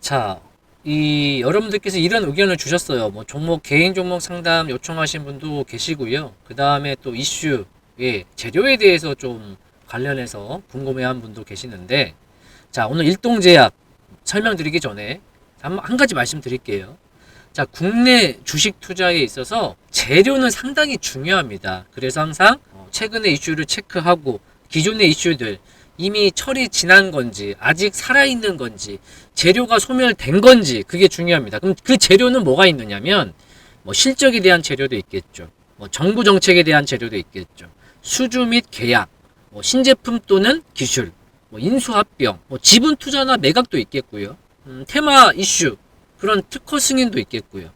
자, 이 여러분들께서 이런 의견을 주셨어요. 뭐 종목 개인 종목 상담 요청하신 분도 계시고요. 그 다음에 또 이슈, 예, 재료에 대해서 좀 관련해서 궁금해한 분도 계시는데, 자, 오늘 일동제약 설명드리기 전에 한, 한 가지 말씀드릴게요. 자, 국내 주식 투자에 있어서 재료는 상당히 중요합니다. 그래서 항상 어, 최근의 이슈를 체크하고 기존의 이슈들 이미 철이 지난 건지 아직 살아있는 건지 재료가 소멸된 건지 그게 중요합니다. 그럼 그 재료는 뭐가 있느냐면 뭐 실적에 대한 재료도 있겠죠. 뭐 정부 정책에 대한 재료도 있겠죠. 수주 및 계약, 뭐 신제품 또는 기술, 뭐 인수합병, 뭐 지분 투자나 매각도 있겠고요. 음, 테마 이슈 그런 특허 승인도 있겠고요.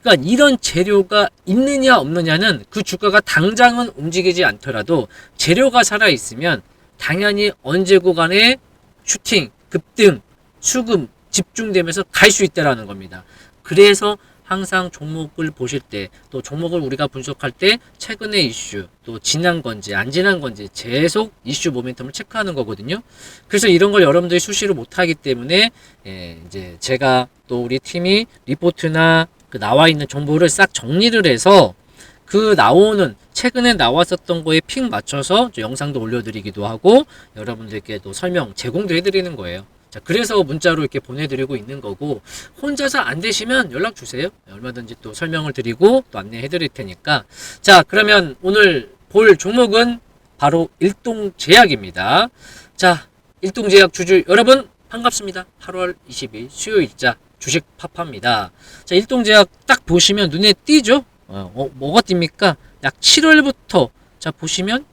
그러니까 이런 재료가 있느냐 없느냐는 그 주가가 당장은 움직이지 않더라도 재료가 살아 있으면 당연히 언제 구간에 슈팅, 급등, 수급 집중되면서 갈 수 있다라는 겁니다. 그래서 항상 종목을 보실 때 또 종목을 우리가 분석할 때 최근의 이슈 또 지난 건지 안 지난 건지 계속 이슈 모멘텀을 체크하는 거거든요. 그래서 이런 걸 여러분들이 수시로 못 하기 때문에 예, 이제 제가 또 우리 팀이 리포트나 그 나와 있는 정보를 싹 정리를 해서 그 나오는 최근에 나왔었던 거에 픽 맞춰서 저 영상도 올려드리기도 하고 여러분들께 또 설명 제공도 해드리는 거예요. 자, 그래서 문자로 이렇게 보내드리고 있는 거고 혼자서 안 되시면 연락 주세요. 얼마든지 또 설명을 드리고 또 안내해 드릴 테니까. 자, 그러면 오늘 볼 종목은 바로 일동제약입니다. 자, 일동제약 주주 여러분 반갑습니다. 8월 20일 수요일자 주식 파파입니다. 자, 일동제약 딱 보시면 눈에 띄죠? 어, 어, 뭐가 띕니까? 약 7월부터 자 보시면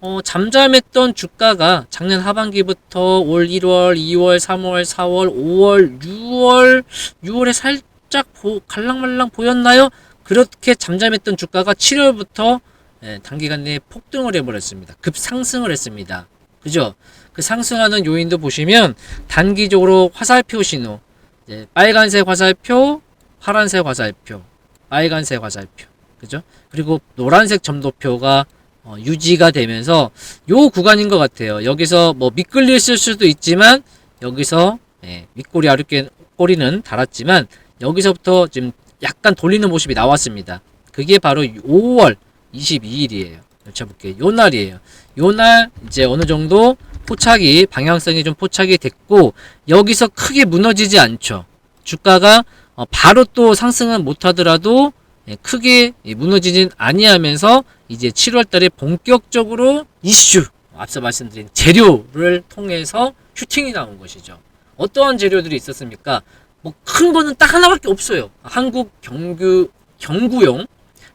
어, 잠잠했던 주가가 작년 하반기부터 올 1월, 2월, 3월, 4월, 5월, 6월, 6월에 살짝 보, 갈랑말랑 보였나요? 그렇게 잠잠했던 주가가 7월부터 예, 단기간 내에 폭등을 해버렸습니다. 급상승을 했습니다. 그죠? 그 상승하는 요인도 보시면 단기적으로 화살표 신호, 이제 빨간색 화살표, 파란색 화살표, 빨간색 화살표, 그죠? 그리고 노란색 점도표가 어, 유지가 되면서 요 구간인 것 같아요. 여기서 뭐 미끌렸을 수도 있지만 여기서 예, 밑꼬리 아랫게 꼬리는 달았지만 여기서부터 지금 약간 돌리는 모습이 나왔습니다. 그게 바로 5월 22일이에요. 여쭤볼게요. 요 날이에요. 요 날 이제 어느 정도 포착이 방향성이 좀 포착이 됐고 여기서 크게 무너지지 않죠. 주가가 어, 바로 또 상승은 못하더라도 예, 크게 예, 무너지진 아니하면서 이제 7월 달에 본격적으로 이슈 앞서 말씀드린 재료를 통해서 슈팅이 나온 것이죠. 어떠한 재료들이 있었습니까? 뭐 큰 거는 딱 하나밖에 없어요. 한국 경구 경구용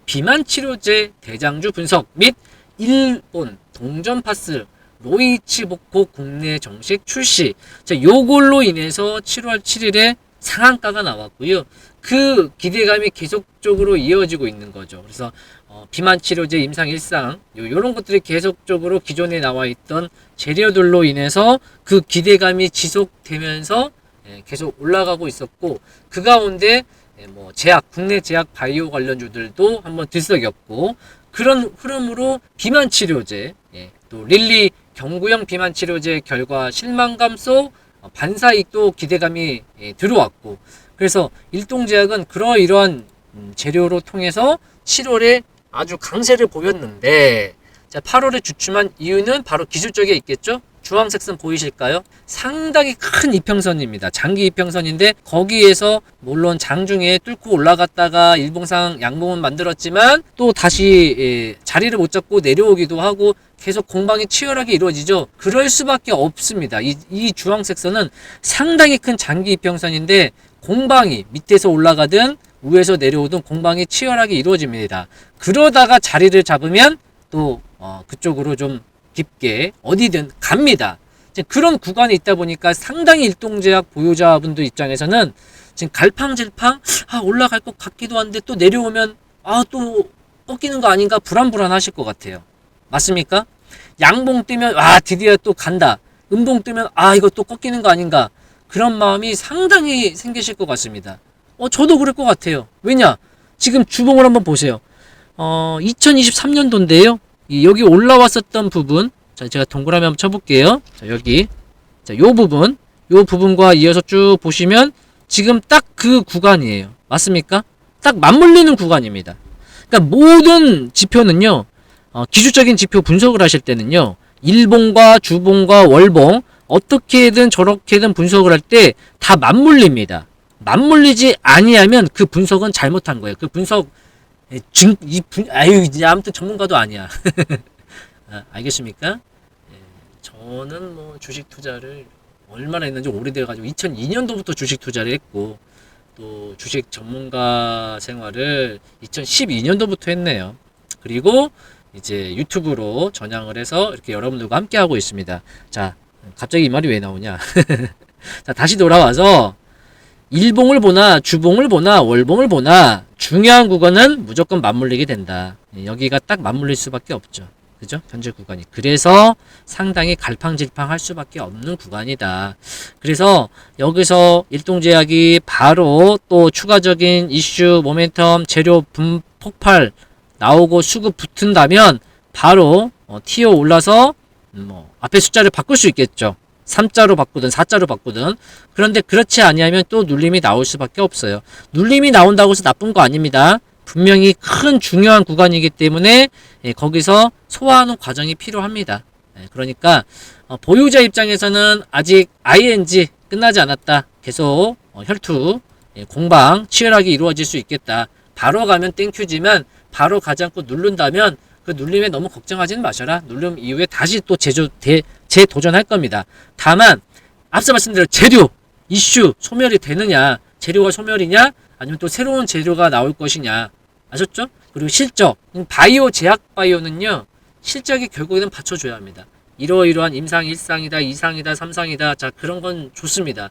비만 치료제 대장주 분석 및 일본 동전 파스 로이치 복고 국내 정식 출시. 자, 요걸로 인해서 7월 7일에 상한가가 나왔고요. 그 기대감이 계속적으로 이어지고 있는 거죠. 그래서 어, 비만 치료제 임상 일상 요, 요런 것들이 계속적으로 기존에 나와 있던 재료들로 인해서 그 기대감이 지속되면서 예, 계속 올라가고 있었고 그 가운데 예, 뭐 제약 국내 제약 바이오 관련주들도 한번 들썩였고 그런 흐름으로 비만 치료제 예, 또 릴리 경구형 비만 치료제 결과 실망감 속 어, 반사익도 기대감이 예, 들어왔고 그래서 일동제약은 그러이러한 음, 재료로 통해서 7월에 아주 강세를 보였는데 자 8월에 주춤한 이유는 바로 기술적에 있겠죠 주황색 선 보이실까요? 상당히 큰 이평선입니다. 장기 이평선인데 거기에서 물론 장중에 뚫고 올라갔다가 일봉상 양봉은 만들었지만 또 다시 예, 자리를 못 잡고 내려오기도 하고 계속 공방이 치열하게 이루어지죠. 그럴 수밖에 없습니다. 이, 이 주황색 선은 상당히 큰 장기 이평선인데 공방이 밑에서 올라가든 위에서 내려오든 공방이 치열하게 이루어집니다. 그러다가 자리를 잡으면 또 어, 그쪽으로 좀 깊게 어디든 갑니다. 그런 구간이 있다 보니까 상당히 일동제약 보유자분들 입장에서는 지금 갈팡질팡 아 올라갈 것 같기도 한데 또 내려오면 아 또 꺾이는 거 아닌가 불안불안하실 것 같아요. 맞습니까? 양봉 뜨면 아 드디어 또 간다. 음봉 뜨면 아 이거 또 꺾이는 거 아닌가 그런 마음이 상당히 생기실 것 같습니다. 어 저도 그럴 것 같아요. 왜냐 지금 주봉을 한번 보세요. 어 2023년도인데요. 이 여기 올라왔었던 부분 자 제가 동그라미 한번 쳐볼게요 자 여기 자요 부분 요 부분과 이어서 쭉 보시면 지금 딱 그 구간이에요. 맞습니까? 딱 맞물리는 구간입니다. 그러니까 모든 지표는요. 어, 기술적인 지표 분석을 하실 때는요. 일봉과 주봉과 월봉 어떻게든 저렇게든 분석을 할 때 다 맞물립니다. 맞물리지 아니하면 그 분석은 잘못한 거예요. 그 분석 에, 증, 이 분, 아유 아무튼 전문가도 아니야. 아, 알겠습니까? 예, 저는 뭐 주식 투자를 얼마나 했는지 오래돼 가지고 2002년도부터 주식 투자를 했고 또 주식 전문가 생활을 2012년도부터 했네요. 그리고 이제 유튜브로 전향을 해서 이렇게 여러분들과 함께 하고 있습니다. 자, 갑자기 이 말이 왜 나오냐? 자, 다시 돌아와서 일봉을 보나 주봉을 보나 월봉을 보나 중요한 구간은 무조건 맞물리게 된다. 예, 여기가 딱 맞물릴 수밖에 없죠. 그죠? 현재 구간이. 그래서 상당히 갈팡질팡 할 수밖에 없는 구간이다. 그래서 여기서 일동제약이 바로 또 추가적인 이슈, 모멘텀, 재료 분 폭발 나오고 수급 붙은다면 바로 어, 튀어 올라서 음, 뭐 앞에 숫자를 바꿀 수 있겠죠. 3자로 바꾸든 4자로 바꾸든 그런데 그렇지 아니하면 또 눌림이 나올 수밖에 없어요. 눌림이 나온다고 해서 나쁜 거 아닙니다. 분명히 큰 중요한 구간이기 때문에 예, 거기서 소화하는 과정이 필요합니다. 예, 그러니까 어, 보유자 입장에서는 아직 ING 끝나지 않았다. 계속 어, 혈투 예, 공방 치열하게 이루어질 수 있겠다. 바로 가면 땡큐지만 바로 가지 않고 누른다면 그 눌림에 너무 걱정하지는 마셔라. 눌림 이후에 다시 또 제조 대, 재도전할 겁니다. 다만 앞서 말씀드린 재료 이슈 소멸이 되느냐 재료가 소멸이냐 아니면 또 새로운 재료가 나올 것이냐 아셨죠? 그리고 실적 바이오 제약 바이오는요 실적이 결국에는 받쳐줘야 합니다. 이러이러한 임상 1상이다 2상이다 3상이다 자 그런 건 좋습니다.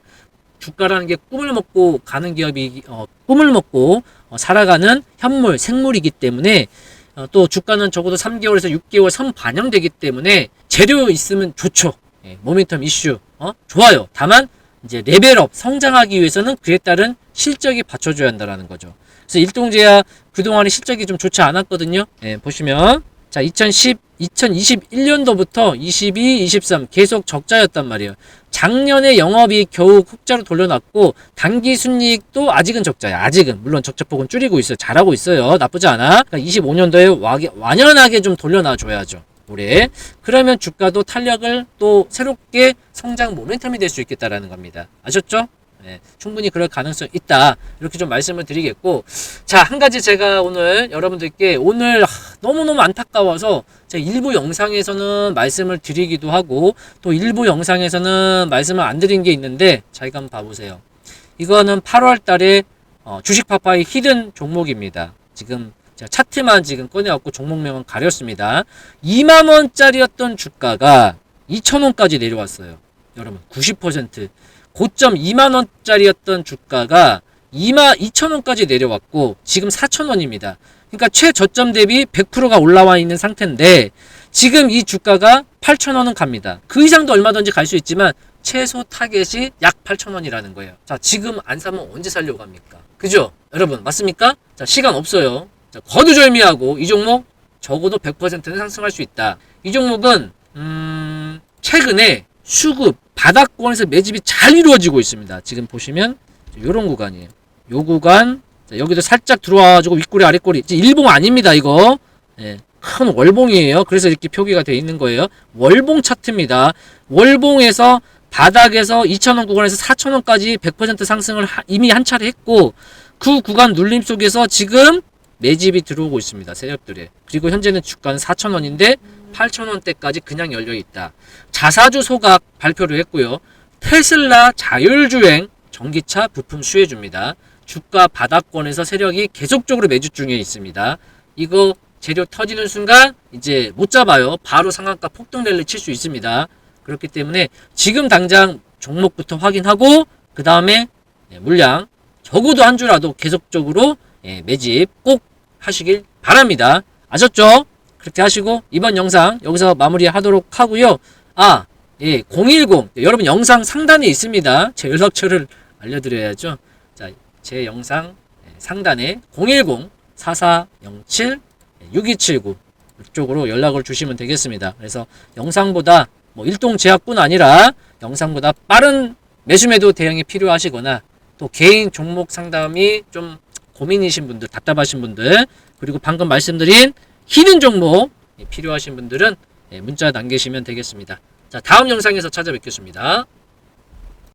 주가라는 게 꿈을 먹고 가는 기업이 어, 꿈을 먹고 어, 살아가는 현물 생물이기 때문에 어, 또 주가는 적어도 3개월에서 6개월 선 반영되기 때문에 재료 있으면 좋죠. 예, 모멘텀 이슈 어? 좋아요. 다만 이제 레벨업 성장하기 위해서는 그에 따른 실적이 받쳐줘야 한다라는 거죠. 그래서 일동제야 그동안에 실적이 좀 좋지 않았거든요. 예, 보시면 자 2010, 2021년도부터 22, 23 계속 적자였단 말이에요. 작년에 영업이 겨우 흑자로 돌려놨고 단기 순이익도 아직은 적자야. 아직은 물론 적자폭은 줄이고 있어요. 잘하고 있어요. 나쁘지 않아. 그러니까 25년도에 완연하게 좀 돌려놔줘야죠. 올해 그러면 주가도 탄력을 또 새롭게 성장 모멘텀이 될 수 있겠다라는 겁니다. 아셨죠? 네, 충분히 그럴 가능성 있다. 이렇게 좀 말씀을 드리겠고, 자, 한 가지 제가 오늘 여러분들께 오늘 너무너무 안타까워서 제가 일부 영상에서는 말씀을 드리기도 하고, 또 일부 영상에서는 말씀을 안 드린 게 있는데, 자, 이거 한번 봐보세요. 이거는 8월 달에 어, 주식 파파이 히든 종목입니다. 지금 제가 차트만 지금 꺼내갖고 종목명은 가렸습니다. 2만원짜리였던 주가가 2천원까지 내려왔어요. 여러분, 90%. 고점 2만 원짜리였던 주가가 2만 2천 원까지 내려왔고 지금 4천 원입니다. 그러니까 최저점 대비 100%가 올라와 있는 상태인데 지금 이 주가가 8천 원은 갑니다. 그 이상도 얼마든지 갈 수 있지만 최소 타겟이 약 8천 원이라는 거예요. 자, 지금 안 사면 언제 살려고 합니까? 그죠? 여러분, 맞습니까? 자, 시간 없어요. 자, 거두절미하고 이 종목 적어도 100%는 상승할 수 있다. 이 종목은 음, 최근에 수급 바닥권에서 매집이 잘 이루어지고 있습니다. 지금 보시면 이런 구간이에요. 요 구간 자, 여기도 살짝 들어와가지고 윗꼬리 아랫꼬리 일봉 아닙니다 이거 예, 큰 월봉이에요. 그래서 이렇게 표기가 되어 있는 거예요. 월봉 차트입니다. 월봉에서 바닥에서 2,000원 구간에서 4,000원까지 100% 상승을 하, 이미 한 차례 했고 그 구간 눌림 속에서 지금 매집이 들어오고 있습니다. 세력들에. 그리고 현재는 주가는 4,000원인데 8,000원대까지 그냥 열려 있다. 자사주 소각 발표를 했고요. 테슬라 자율주행 전기차 부품 수혜 줍니다. 주가 바닥권에서 세력이 계속적으로 매주 중에 있습니다. 이거 재료 터지는 순간 이제 못 잡아요. 바로 상한가 폭등 랠리 칠 수 있습니다. 그렇기 때문에 지금 당장 종목부터 확인하고 그 다음에 물량 적어도 한 주라도 계속적으로 예, 매집 꼭 하시길 바랍니다. 아셨죠? 그렇게 하시고 이번 영상 여기서 마무리하도록 하고요. 아, 예, 010 여러분 영상 상단에 있습니다. 제 연락처를 알려드려야죠. 자, 제 영상 상단에 010 4407 6279 이쪽으로 연락을 주시면 되겠습니다. 그래서 영상보다 뭐 일동 제약뿐 아니라 영상보다 빠른 매수매도 대응이 필요하시거나 또 개인 종목 상담이 좀 고민이신 분들, 답답하신 분들, 그리고 방금 말씀드린 히든 종목 필요하신 분들은 예, 문자 남기시면 되겠습니다. 자, 다음 영상에서 찾아뵙겠습니다.